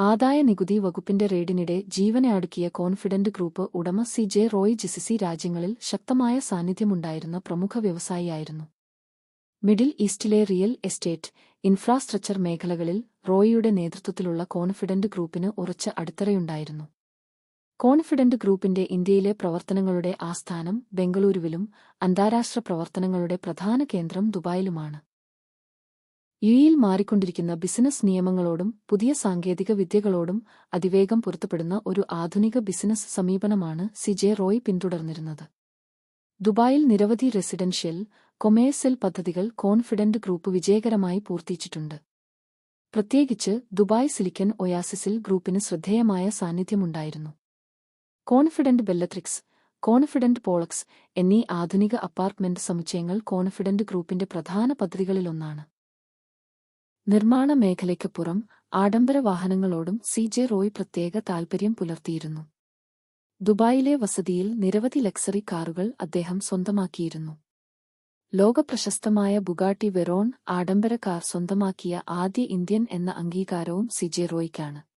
ആദായ നികുതി വകുപ്പിന്റെ റെയ്ഡിനിടെ ജീവനെ അടുക്കിയ കോൺഫിഡന്റ് ഗ്രൂപ്പ് ഉടമ സി ജെ റോയ് ജിസിസി രാജ്യങ്ങളിൽ ശക്തമായ സാന്നിധ്യമുണ്ടായിരുന്ന പ്രമുഖ വ്യവസായിയായിരുന്നു. മിഡിൽ ഈസ്റ്റിലെ റിയൽ എസ്റ്റേറ്റ് ഇൻഫ്രാസ്ട്രക്ചർ മേഖലകളിൽ റോയിയുടെ നേതൃത്വത്തിലുള്ള കോൺഫിഡന്റ് ഗ്രൂപ്പിന് ഉറച്ച അടിത്തറയുണ്ടായിരുന്നു. കോൺഫിഡന്റ് ഗ്രൂപ്പിന്റെ ഇന്ത്യയിലെ പ്രവർത്തനങ്ങളുടെ ആസ്ഥാനം ബംഗളൂരുവിലും അന്താരാഷ്ട്ര പ്രവർത്തനങ്ങളുടെ പ്രധാന കേന്ദ്രം ദുബായിലുമാണ്. യുയിൽ മാറിക്കൊണ്ടിരിക്കുന്ന ബിസിനസ് നിയമങ്ങളോടും പുതിയ സാങ്കേതിക വിദ്യകളോടും അതിവേഗം പൊരുത്തപ്പെടുന്ന ഒരു ആധുനിക ബിസിനസ് സമീപനമാണ് സിജെ റോയ് പിന്തുടർന്നിരുന്നത്. ദുബായിൽ നിരവധി റെസിഡൻഷ്യൽ കൊമേഴ്സ്യൽ പദ്ധതികൾ കോൺഫിഡന്റ് ഗ്രൂപ്പ് വിജയകരമായി പൂർത്തിച്ചിട്ടുണ്ട് പ്രത്യേകിച്ച് ദുബായ് സിലിക്കൻ ഒയാസിസിൽ ഗ്രൂപ്പിന് ശ്രദ്ധേയമായ സാന്നിധ്യമുണ്ടായിരുന്നു. കോൺഫിഡന്റ് ബെല്ലത്രിക്സ് കോൺഫിഡന്റ് പോളക്സ് എന്നീ ആധുനിക അപ്പാർട്ട്മെന്റ് സമുച്ചയങ്ങൾ കോൺഫിഡന്റ് ഗ്രൂപ്പിന്റെ പ്രധാന പദ്ധതികളിലൊന്നാണ്. നിർമ്മാണ മേഖലയ്ക്ക് പുറം ആഡംബര വാഹനങ്ങളോടും സി ജെ റോയ് പ്രത്യേക താൽപര്യം പുലർത്തിയിരുന്നു. ദുബായിലെ വസതിയിൽ നിരവധി ലക്സറി കാറുകൾ അദ്ദേഹം സ്വന്തമാക്കിയിരുന്നു. ലോകപ്രശസ്തമായ ബുഗാട്ടി വെറോൺ ആഡംബര കാർ സ്വന്തമാക്കിയ ആദ്യ ഇന്ത്യൻ എന്ന അംഗീകാരവും സിജെ റോയ്ക്കാണ്.